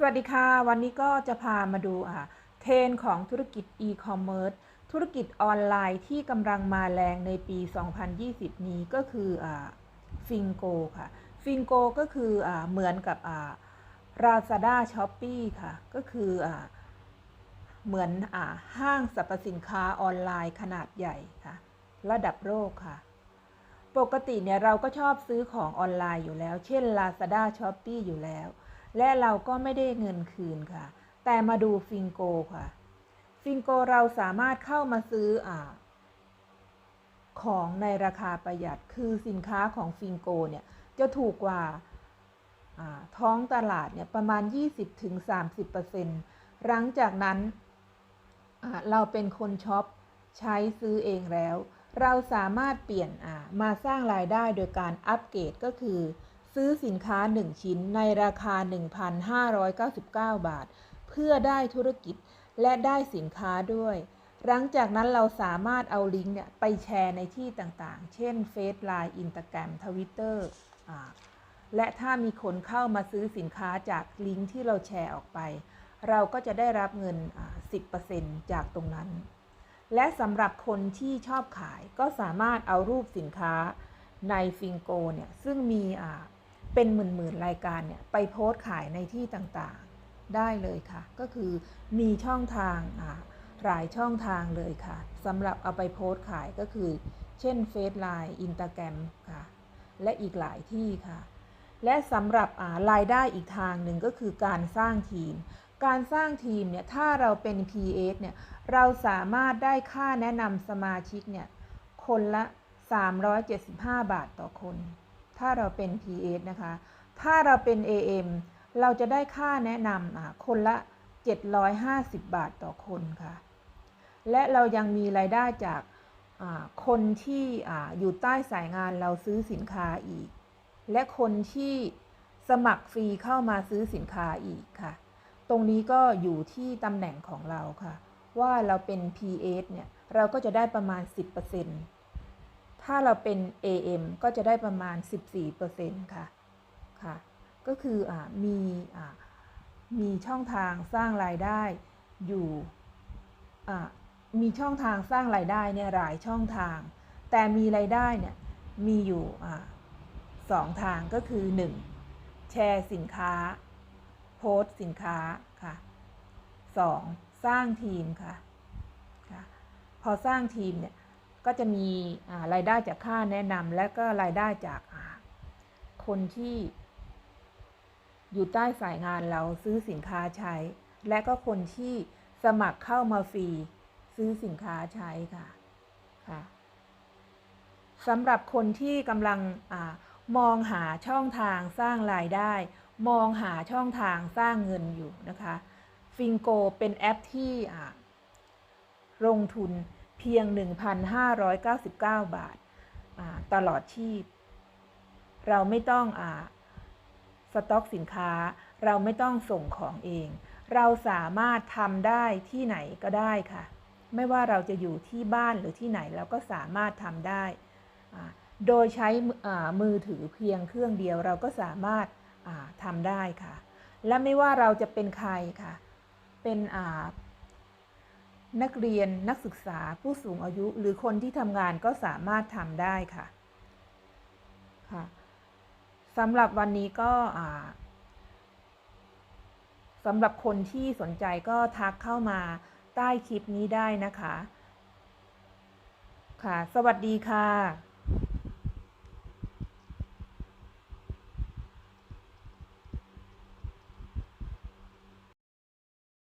สวัสดีค่ะ วันนี้ก็จะพามาดูอ่าเทรนของธุรกิจอีคอมเมิร์ซธุรกิจออนไลน์ที่กำลังมาแรงในปี 2020 นี้ก็คืออ่าฟิงโกค่ะฟิงโกก็คืออ่าเหมือนกับราซาด้าช้อปปี้ค่ะ ก็คืออ่าเหมือนอ่าห้างสรรพสินค้าออนไลน์ขนาดใหญ่ค่ะ ระดับโลกค่ะปกติเนี่ยเราก็ชอบซื้อของออนไลน์อยู่แล้ว เช่น Lazada s h o p e e อยู่แล้ว และเราก็ไม่ได้เงินคืนค่ะ แต่มาดูฟิงโกค่ะ ฟิงโกเราสามารถเข้ามาซื้ออของในราคาประหยัด คือสินค้าของฟิงโกเนี่ยจะถูกกว่าท้องตลาดเนี่ยประมาณ 20-30%หลังจากนั้นเราเป็นคนช็อปใช้ซื้อเองแล้ว เราสามารถเปลี่ยนมาสร้างรายได้โดยการอัปเกรดก็คือ ซื้อสินค้า 1 ชิ้นในราคา 1,599 บาท เพื่อได้ธุรกิจและได้สินค้าด้วย หลังจากนั้นเราสามารถเอาลิงก์เนี่ยไปแชร์ในที่ต่างๆ เช่นเฟซไลน์อินสตาแกรมทวิตเตอร์และถ้ามีคนเข้ามาซื้อสินค้าจากลิงก์ที่เราแชร์ออกไป เราก็จะได้รับเงิน 10%จากตรงนั้น และสำหรับคนที่ชอบขายก็สามารถเอารูปสินค้าในฟิงโกเนี่ยซึ่งมี เป็นหมื่นๆรายการเนี่ยไปโพสต์ขายในที่ต่างๆได้เลยค่ะ ก็คือมีช่องทางหลายช่องทางเลยค่ะสำหรับเอาไปโพสต์ขายก็คือ เช่นเฟซไลน์อินตาแกรมค่ะ และอีกหลายที่ค่ะ และสำหรับรายได้อีกทางหนึ่งก็คือการสร้างทีม การสร้างทีมเนี่ยถ้าเราเป็น PS เนี่ยเราสามารถได้ค่าแนะนำสมาชิกเนี่ยคนละ 375 บาทต่อคน ถ้าเราเป็น PS นะคะ ถ้าเราเป็น AM เราจะได้ค่าแนะนำคนละ 750 บาทต่อคนค่ะ และเรายังมีรายได้จากคนที่ออยู่ใต้สายงานเราซื้อสินค้าอีก และคนที่สมัครฟรีเข้ามาซื้อสินค้าอีกค่ะ ตรงนี้ก็อยู่ที่ตำแหน่งของเราค่ะ ว่าเราเป็น PS เนี่ย เราก็จะได้ประมาณ 10% ถ้าเราเป็น AM ก็จะได้ประมาณ 14%ค่ะ ค่ะ ก็คืออมีมีช่องทางสร้างรายได้อยู่มีช่องทางสร้างรายได้เนี่ยหลายช่องทาง แต่มีรายได้เนี่ยมีอยู่สองทางก็คือ 1. แชร์สินค้า โพสสินค้าค่ะ 2. สร้างทีมค่ะ พอสร้างทีมเนี่ย ก็จะมีรายได้จากค่าแนะนำและก็รายได้จากคนที่ อยู่ใต้สายงานเราซื้อสินค้าใช้ และก็คนที่สมัครเข้ามาฟรีซื้อสินค้าใช้ค่ะค่ะสำหรับคนที่กำลังอมองหาช่องทางสร้างรายได้ มองหาช่องทางสร้างเงินอยู่นะคะฟิงโกเป็นแอปที่ลงทุน เพียง 1,599 บาทตลอดชีพ เราไม่ต้องอสต็อกสินค้า เราไม่ต้องส่งของเอง เราสามารถทำได้ที่ไหนก็ได้ค่ะ ไม่ว่าเราจะอยู่ที่บ้านหรือที่ไหนเราก็สามารถทำได้ โดยใช้มือถือเพียงเครื่องเดียวเราก็สามารถทำได้ค่ะ และไม่ว่าเราจะเป็นใครค่ะ เป็น นักเรียนนักศึกษาผู้สูงอายุหรือคนที่ทำงานก็สามารถทำได้ค่ะค่ะสำหรับวันนี้ก็สำหรับคนที่สนใจก็ทักเข้ามาใต้คลิปนี้ได้นะคะ ค่ะ สวัสดีค่ะ